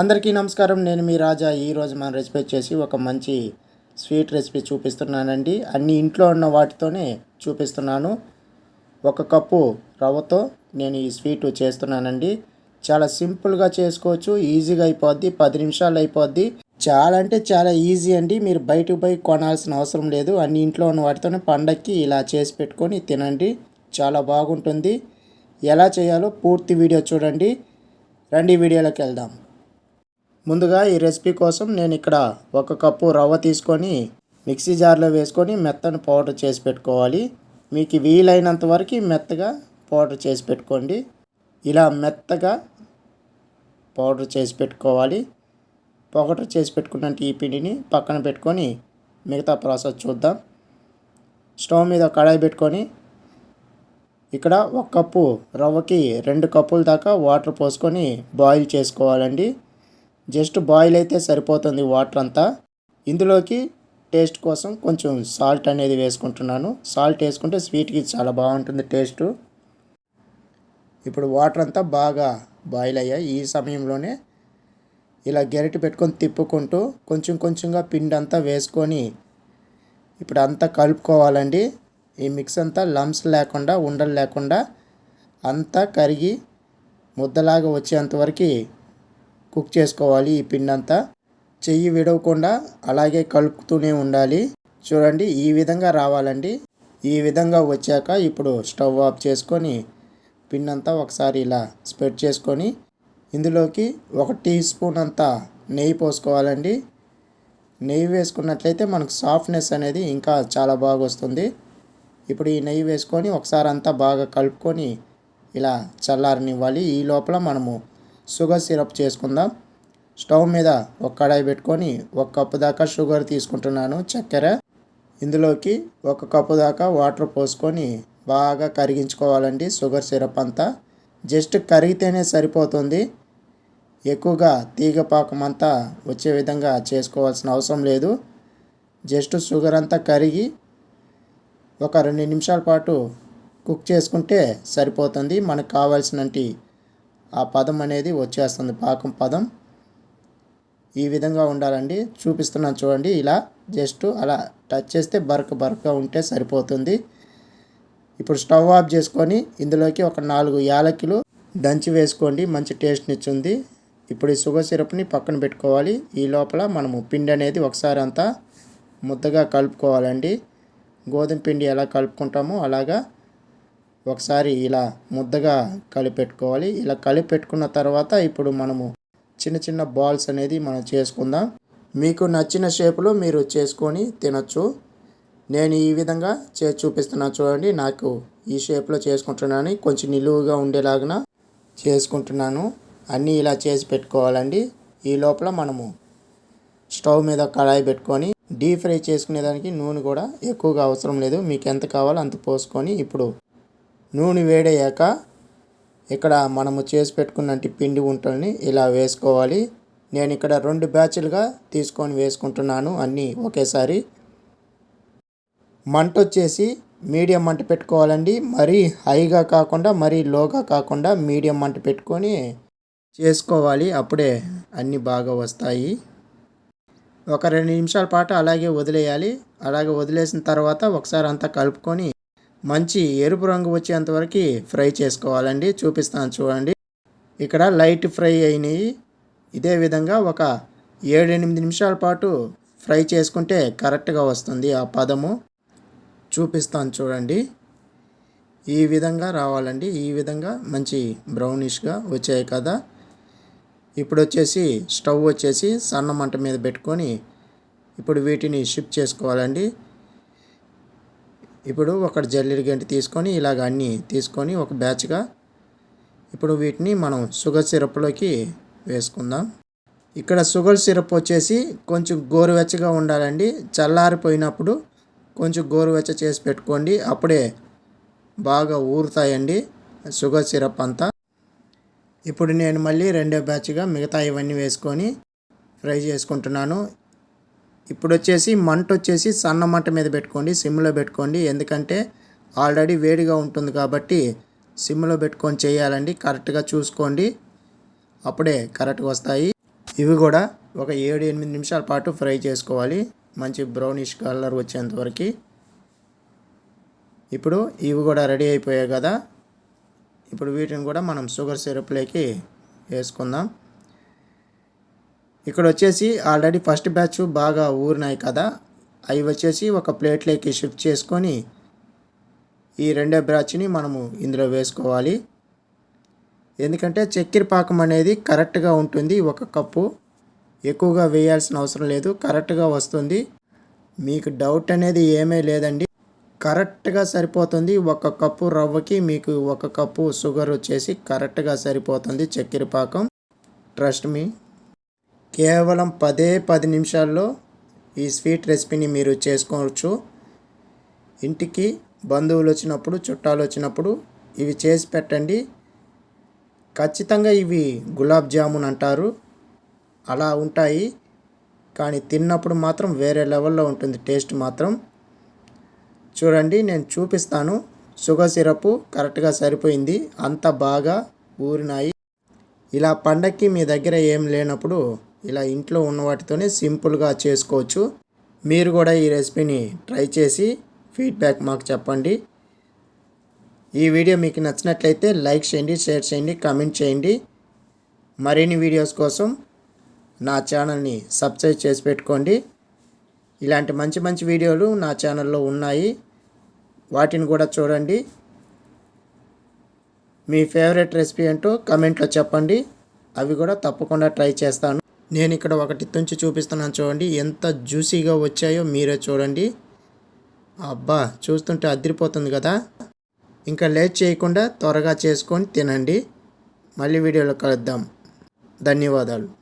అందరికీ నమస్కారం. నేను మీ రాజా. ఈరోజు మన రెసిపీ వచ్చేసి ఒక మంచి స్వీట్ రెసిపీ చూపిస్తున్నానండి. అన్ని ఇంట్లో ఉన్న వాటితోనే చూపిస్తున్నాను. ఒక కప్పు రవ్వతో నేను ఈ స్వీట్ చేస్తున్నానండి. చాలా సింపుల్గా చేసుకోవచ్చు. ఈజీగా అయిపోద్ది. పది నిమిషాలు అయిపోద్ది. చాలా అంటే చాలా ఈజీ అండి. మీరు బయటకు పోయి కొనాల్సిన అవసరం లేదు. అన్ని ఇంట్లో ఉన్న వాటితోనే పండక్కి ఇలా చేసి పెట్టుకొని తినండి. చాలా బాగుంటుంది. ఎలా చేయాలో పూర్తి వీడియో చూడండి. రండి వీడియోలోకి వెళ్దాం. ముందుగా ఈ రెసిపీ కోసం నేను ఇక్కడ ఒక కప్పు రవ్వ తీసుకొని మిక్సీ జార్లో వేసుకొని మెత్తని పౌడర్ చేసి పెట్టుకోవాలి. మీకు వీలైనంత వరకు మెత్తగా పౌడర్ చేసి పెట్టుకోండి. ఇలా మెత్తగా పౌడర్ చేసి పెట్టుకోవాలి. పౌడర్ చేసి పెట్టుకున్న ఈ పిండిని పక్కన పెట్టుకొని మిగతా ప్రాసెస్ చూద్దాం. స్టవ్ మీద కడాయి పెట్టుకొని ఇక్కడ ఒక కప్పు రవ్వకి రెండు కప్పుల దాకా వాటర్ పోసుకొని బాయిల్ చేసుకోవాలండి. జస్ట్ బాయిల్ అయితే సరిపోతుంది వాటర్ అంతా. ఇందులోకి టేస్ట్ కోసం కొంచెం సాల్ట్ అనేది వేసుకుంటున్నాను. సాల్ట్ వేసుకుంటే స్వీట్కి చాలా బాగుంటుంది టేస్ట్. ఇప్పుడు వాటర్ అంతా బాగా బాయిల్ అయ్యాయి. ఈ సమయంలోనే ఇలా గెరిటి పెట్టుకొని తిప్పుకుంటూ కొంచెం కొంచెంగా పిండి అంతా వేసుకొని ఇప్పుడు అంతా కలుపుకోవాలండి. ఈ మిక్స్ అంతా లమ్స్ లేకుండా ఉండలు లేకుండా అంతా కరిగి ముద్దలాగా వచ్చేంతవరకు కుక్ చేసుకోవాలి ఈ పిండి అంతా చెయ్యి విడవకుండా అలాగే కలుపుతూనే ఉండాలి. చూడండి ఈ విధంగా రావాలండి. ఈ విధంగా వచ్చాక ఇప్పుడు స్టవ్ ఆఫ్ చేసుకొని పిండి అంతా ఒకసారి ఇలా స్ప్రెడ్ చేసుకొని ఇందులోకి ఒక టీ స్పూన్ అంతా నెయ్యి పోసుకోవాలండి. నెయ్యి వేసుకున్నట్లయితే మనకు సాఫ్ట్నెస్ అనేది ఇంకా చాలా బాగా వస్తుంది. ఇప్పుడు ఈ నెయ్యి వేసుకొని ఒకసారి అంతా బాగా కలుపుకొని ఇలా చల్లారనివ్వాలి. ఈ లోపల మనము షుగర్ సిరప్ చేసుకుందాం. స్టవ్ మీద ఒక కడాయి పెట్టుకొని ఒక కప్పు దాకా షుగర్ తీసుకుంటున్నాను చక్కెర. ఇందులోకి ఒక కప్పు దాకా వాటర్ పోసుకొని బాగా కరిగించుకోవాలండి షుగర్ సిరప్ అంతా. జస్ట్ కరిగితేనే సరిపోతుంది. ఎక్కువగా తీగ పాకం అంతా వచ్చే విధంగా చేసుకోవాల్సిన అవసరం లేదు. జస్ట్ షుగర్ అంతా కరిగి ఒక రెండు నిమిషాల పాటు కుక్ చేసుకుంటే సరిపోతుంది. మనకు కావాల్సినటువంటి ఆ పదం అనేది వచ్చేస్తుంది. పాకం పదం ఈ విధంగా ఉండాలండి. చూపిస్తున్నాను చూడండి. ఇలా జస్ట్ అలా టచ్ చేస్తే బరక బరకగా ఉంటే సరిపోతుంది. ఇప్పుడు స్టవ్ ఆఫ్ చేసుకొని ఇందులోకి ఒక నాలుగు యాలకులు దంచి వేసుకోండి. మంచి టేస్ట్ని ఇచ్చింది ఇప్పుడు ఈ షుగర్ సిరప్ని పక్కన పెట్టుకోవాలి. ఈ లోపల మనము పిండి అనేది ఒకసారి అంతా ముద్దగా కలుపుకోవాలండి. గోధుమ పిండి ఎలా కలుపుకుంటామో అలాగా ఒకసారి ఇలా ముద్దగా కలిపెట్టుకోవాలి. ఇలా కలిపెట్టుకున్న తర్వాత ఇప్పుడు మనము చిన్న చిన్న బాల్స్ అనేది మనం చేసుకుందాం. మీకు నచ్చిన షేపులో మీరు చేసుకొని తినచ్చు. నేను ఈ విధంగా చేసి చూపిస్తున్నాను చూడండి. నాకు ఈ షేప్లో చేసుకుంటున్నాను. కొంచెం నిలువుగా ఉండేలాగా చేసుకుంటున్నాను. అన్నీ ఇలా చేసి పెట్టుకోవాలండి. ఈ లోపల మనము స్టవ్ మీద కడాయి పెట్టుకొని డీప్ ఫ్రై చేసుకునేదానికి నూనె కూడా ఎక్కువగా అవసరం లేదు. మీకు ఎంత కావాలో అంత పోసుకొని ఇప్పుడు నూనె వేడయ్యాక ఇక్కడ మనము చేసి పెట్టుకున్నట్టు పిండి ఉంటల్ని ఇలా వేసుకోవాలి. నేను ఇక్కడ రెండు బ్యాచ్లుగా తీసుకొని వేసుకుంటున్నాను అన్నీ ఒకేసారి. మంట వచ్చేసి మీడియం మంట పెట్టుకోవాలండి. మరీ హైగా కాకుండా మరీ లోగా కాకుండా మీడియం మంట పెట్టుకొని చేసుకోవాలి. అప్పుడే అన్నీ బాగా వస్తాయి. ఒక రెండు నిమిషాల పాటు అలాగే వదిలేయాలి. అలాగే వదిలేసిన తర్వాత ఒకసారి అంతా కలుపుకొని మంచి ఎరుపు రంగు వచ్చేంతవరకు ఫ్రై చేసుకోవాలండి. చూపిస్తాను చూడండి. ఇక్కడ లైట్ ఫ్రై అయినాయి. ఇదే విధంగా ఒక ఏడు ఎనిమిది నిమిషాల పాటు ఫ్రై చేసుకుంటే కరెక్ట్గా వస్తుంది ఆ పదము. చూపిస్తాను చూడండి. ఈ విధంగా రావాలండి. ఈ విధంగా మంచి బ్రౌనిష్గా వచ్చాయి కదా. ఇప్పుడు వచ్చేసి స్టవ్ వచ్చేసి సన్న మంట మీద పెట్టుకొని ఇప్పుడు వీటిని షిఫ్ట్ చేసుకోవాలండి. ఇప్పుడు ఒక జల్లెడ గంటి తీసుకొని ఇలాగ అన్నీ తీసుకొని ఒక బ్యాచ్గా ఇప్పుడు వీటిని మనం షుగర్ సిరప్లోకి వేసుకుందాం. ఇక్కడ షుగర్ సిరప్ వచ్చేసి కొంచెం గోరువెచ్చగా ఉండాలండి. చల్లారిపోయినప్పుడు కొంచెం గోరువెచ్చ చేసి పెట్టుకోండి. అప్పుడే బాగా ఊరుతాయండి షుగర్ సిరప్ అంతా. ఇప్పుడు నేను మళ్ళీ రెండో బ్యాచ్గా మిగతా ఇవన్నీ వేసుకొని ఫ్రై చేసుకుంటున్నాను. ఇప్పుడు వచ్చేసి మంట వచ్చేసి సన్న మంట మీద పెట్టుకోండి సిమ్లో పెట్టుకోండి. ఎందుకంటే ఆల్రెడీ వేడిగా ఉంటుంది కాబట్టి సిమ్లో పెట్టుకొని చేయాలండి. కరెక్ట్గా చూసుకోండి. అప్పుడే కరెక్ట్గా వస్తాయి. ఇవి కూడా ఒక ఏడు ఎనిమిది నిమిషాల పాటు ఫ్రై చేసుకోవాలి. మంచి బ్రౌనిష్ కలర్ వచ్చేంత వరకు. ఇప్పుడు ఇవి కూడా రెడీ అయిపోయాయి కదా. ఇప్పుడు వీటిని కూడా మనం షుగర్ సిరప్లోకి వేసుకుందాం. ఇక్కడ వచ్చేసి ఆల్రెడీ ఫస్ట్ బ్యాచ్ బాగా ఊరినాయి కదా. అవి వచ్చేసి ఒక ప్లేట్లోకి షిఫ్ట్ చేసుకొని ఈ రెండో బ్యాచ్ని మనము ఇందులో వేసుకోవాలి. ఎందుకంటే చక్కెర పాకం అనేది కరెక్ట్గా ఉంటుంది ఒక కప్పు. ఎక్కువగా వేయాల్సిన అవసరం లేదు కరెక్ట్గా వస్తుంది. మీకు డౌట్ అనేది ఏమీ లేదండి. కరెక్ట్గా సరిపోతుంది ఒక కప్పు రవ్వకి మీకు ఒక కప్పు షుగర్ వచ్చేసి కరెక్ట్గా సరిపోతుంది చక్కెర పాకం. Trust me. కేవలం పదే పది నిమిషాల్లో ఈ స్వీట్ రెసిపీని మీరు చేసుకోవచ్చు. ఇంటికి బంధువులు వచ్చినప్పుడు చుట్టాలు వచ్చినప్పుడు ఇవి చేసి పెట్టండి. ఖచ్చితంగా ఇవి గులాబ్ జామున్ అంటారు. అలా ఉంటాయి. కానీ తిన్నప్పుడు మాత్రం వేరే లెవెల్లో ఉంటుంది టేస్ట్ మాత్రం. చూడండి నేను చూపిస్తాను. షుగర్ సిరప్ కరెక్ట్గా సరిపోయింది. అంత బాగా ఊరినాయి. ఇలా పండక్కి మీ దగ్గర ఏం లేనప్పుడు ఇలా ఇంట్లో ఉన్న వాటితోనే సింపుల్గా చేసుకోవచ్చు. మీరు కూడా ఈ రెసిపీని ట్రై చేసి ఫీడ్బ్యాక్ మాకు చెప్పండి. ఈ వీడియో మీకు నచ్చినట్లయితే లైక్ చేయండి షేర్ చేయండి కామెంట్ చేయండి. మరిన్ని వీడియోస్ కోసం నా ఛానల్ని సబ్స్క్రైబ్ చేసి పెట్టుకోండి. ఇలాంటి మంచి మంచి వీడియోలు నా ఛానల్లో ఉన్నాయి. వాటిని కూడా చూడండి. మీ ఫేవరెట్ రెసిపీ ఏంటో కమెంట్లో చెప్పండి. అవి కూడా తప్పకుండా ట్రై చేస్తాను. నేను ఇక్కడ ఒకటి తుంచి చూపిస్తున్నాను చూడండి. ఎంత జ్యూసీగా వచ్చాయో మీరే చూడండి. అబ్బా చూస్తుంటే అదిరిపోతుంది కదా. ఇంకా లేట్ చేయకుండా త్వరగా చేసుకొని తినండి. మళ్ళీ వీడియోలో కలుద్దాం. ధన్యవాదాలు.